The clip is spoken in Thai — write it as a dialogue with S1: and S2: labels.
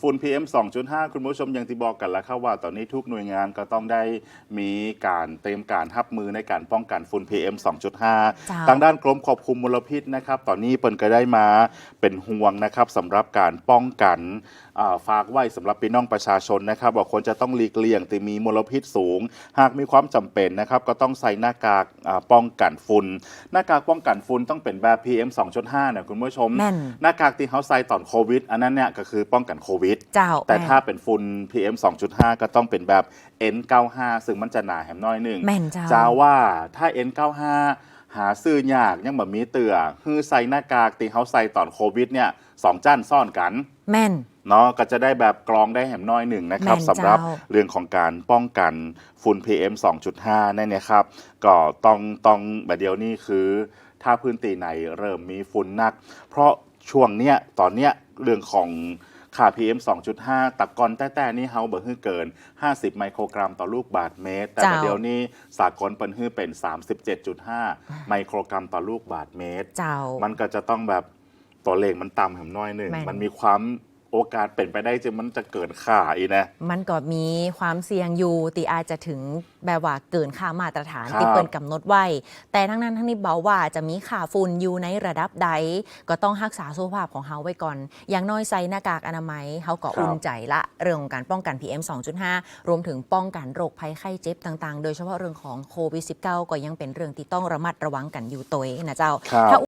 S1: ฝุ่น PM 2.5 คุณผู้ชมอย่างที่บอกกันแล้วครับว่าตอนนี้ทุกหน่วยงานก็ต้องได้มีการเตรียมการรับมือในการป้องกันฝุ่น PM 2.5
S2: จ้า
S1: ทางด้านกรมควบคุมมลพิษนะครับตอนนี้เปิ่นก็ได้มาเป็นห่วงนะครับสำหรับการป้องกันอ่าฝากไว้สำหรับพี่น้องประชาชนนะครับว่าควรจะต้องหลีกเลี่ยงที่มีมลพิษสูง หากมีความจำเป็นนะครับก็ต้องใส่หน้ากากอ่าป้องกันฝุ่นหน้ากากป้องกันฝุ่นต้องเป็นแบบ PM 2.5นะคุณผู้ชม
S2: แม่น
S1: หน้ากากที่เขาใส่ตอนโควิด อันนั้นเนี่ยก็คือป้องกันโควิด
S2: เจ้า
S1: แต่
S2: ม่น
S1: ถ้าเป็นฝุ่น PM 2.5 ก็ต้องเป็นแบบ N95 ซึ่งมันจะหนาแหมน้อยหนึ่ง
S2: แม่นเจ้า
S1: จะว่าถ้า N95 หาซื้อยากยังแบบมีเตือคือใส่หน้ากากที่เขาใส่ตอนโควิดเนี่ยสองจันซ่อนกัน
S2: แม่น
S1: เนาะก็จะได้แบบกรองได้แหมน้อยหนึ่งนะครับ
S2: แม่น
S1: สำหรับ
S2: เจ้า
S1: เรื่องของการป้องกันฝุ่น PM 2.5นั่นเนี่ยครับ ก็ต้องต้องแบบเดียวนี่คือ ถ้าพื้นที่ไหนเริ่มมีฝุ่นหนัก เพราะช่วงเนี้ยตอนเนี้ยเรื่องของ ค่า PM 2.5ตะกอนแต่แต่นี่เฮาเบิฮือเกิน 50 ไมโครกรัมต่อลูกบาทเมตร แต่
S2: เจ้า
S1: ประเดี๋ยวนี้สากลเปินฮือเป็น 37.5 ไมโครกรัมต่อลูกบาทเมตร
S2: เจ้า
S1: มันก็จะต้องแบบตัวเลขมันต่ำแหมน้อยหนึ่ง
S2: แม่น
S1: มันมีความ โอกาสเป็นไปได้จะมันจะเกิดค่าอีกนะ
S2: มันก็มีความเสี่ยงอยู่ตีอาจจะถึงแบบว่าเกินค่ามาตรฐาน
S1: ครับ
S2: ที่เปินกำหนดไว้ แต่ทั้งนั้นทั้งนี้เบาว่าจะมีค่าฝุ่นอยู่ในระดับใด ก็ต้องรักษาสุขภาพของเฮาไว้ก่อน อย่างน้อยใส่หน้ากากอนามัยเฮาก็อุ่นใจละ เรื่องของการป้องกัน PM 2.5 รวมถึงป้องกันโรคภัยไข้เจ็บต่างๆ โดยเฉพาะเรื่องของโควิด -19 ก็ยังเป็นเรื่องที่ต้องระมัดระวังกันอยู่ตัวเองนะเจ้า
S1: ครับ
S2: ถ้า